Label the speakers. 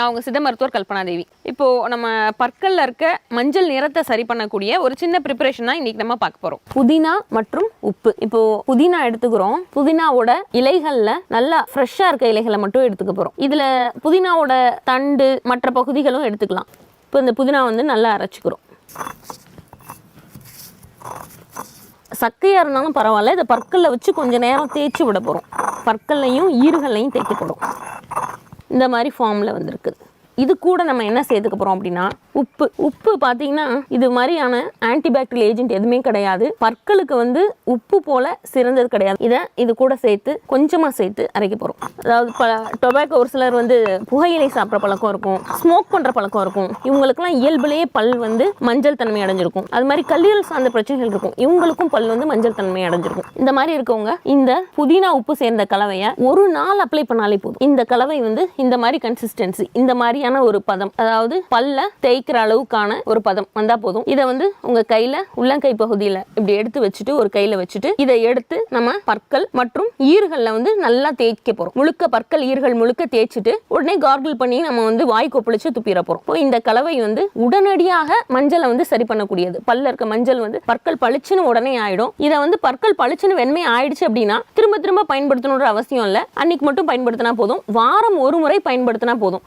Speaker 1: நான் உங்க சித்த மருத்துவர் கல்பனா தேவி இப்போது நம்ம பற்களில் இருக்க மஞ்சள் நிறத்தை சரி பண்ணக்கூடிய ஒரு சின்ன ப்ரிப்பரேஷன் தான் இன்னைக்கு நம்ம பார்க்க போகிறோம் புதினா மற்றும் உப்பு. இப்போது புதினா எடுத்துக்கிறோம். புதினாவோட இலைகளில் நல்லா ஃப்ரெஷ்ஷாக இருக்க இலைகளை மட்டும் எடுத்துக்க போகிறோம் இதில் புதினாவோட தண்டு மற்ற பகுதிகளும் எடுத்துக்கலாம். இப்போ இந்த புதினா வந்து நல்லா அரைச்சிக்கிறோம். சக்கையாக இருந்தாலும் பரவாயில்ல. இதை பற்களில் வச்சு கொஞ்சம் நேரம் தேய்ச்சி விட போகிறோம் பற்கள்லையும் ஈறுகள்லையும் தேய்க்க போகிறோம் இந்த மாதிரி ஃபார்மில் வந்திருக்குது இது கூட நம்ம என்ன சேர்த்துக்க போகிறோம் அப்படின்னா உப்பு உப்பு பார்த்தீங்கன்னா இது மாதிரியான ஆன்டிபாக்டீரியல் ஏஜென்ட் எதுவுமே கிடையாது. பற்களுக்கு வந்து உப்பு போல சிறந்தது கிடையாது. இதை இது கூட சேர்த்து கொஞ்சமாக சேர்த்து அரைக்க போகிறோம் அதாவது ப டொபாக்கோ ஒரு சிலர் வந்து புகையிலை சாப்பிட்ற பழக்கம் இருக்கும் ஸ்மோக் பண்ணுற பழக்கம் இருக்கும். இவங்களுக்குலாம் இயல்புலேயே பல் வந்து மஞ்சள் தன்மை அடைஞ்சிருக்கும். அது மாதிரி கல்லீரல் சார்ந்த பிரச்சனைகள் இருக்கும். இவங்களுக்கும் பல் வந்து மஞ்சள் தன்மை அடைஞ்சிருக்கும். இந்த மாதிரி இருக்கவங்க இந்த புதினா உப்பு சேர்ந்த கலவையை ஒரு நாள் அப்ளை பண்ணாலே போதும். இந்த கலவை வந்து இந்த மாதிரி கன்சிஸ்டன்சி இந்த மாதிரியான ஒரு பதம் அதாவது பல்ல தேய்க்கிற அளவுக்கான ஒரு பதம் வந்தா போதும். இதை வந்து உங்க கையில உள்ளங்கை பகுதியில இப்படி எடுத்து வச்சுட்டு ஒரு கையில வச்சுட்டு இதை எடுத்து நம்ம பற்கள் மற்றும் ஈறுகள்ல வந்து நல்லா தேய்க்க போறோம். முழுக்க பற்கள் ஈறுகள் முழுக்க தேய்ச்சிட்டு உடனே கார்கிள் பண்ணி நம்ம வந்து வாய் கொப்பளிச்சு துப்பிட போறோம். இப்போ இந்த கலவை வந்து உடனடியாக மஞ்சளை வந்து சரி பண்ணக்கூடியது. பல்ல இருக்க மஞ்சள் வந்து பற்கள் பளிச்சுன்னு உடனே ஆயிடும். இதை வந்து பற்கள் பளிச்சுன்னு வெண்மை ஆயிடுச்சு அப்படின்னா திரும்ப திரும்ப பயன்படுத்தணுன்ற அவசியம் இல்லை. அன்னைக்கு மட்டும் பயன்படுத்தினா போதும். வாரம் ஒரு முறை பயன்படுத்தினா போதும்.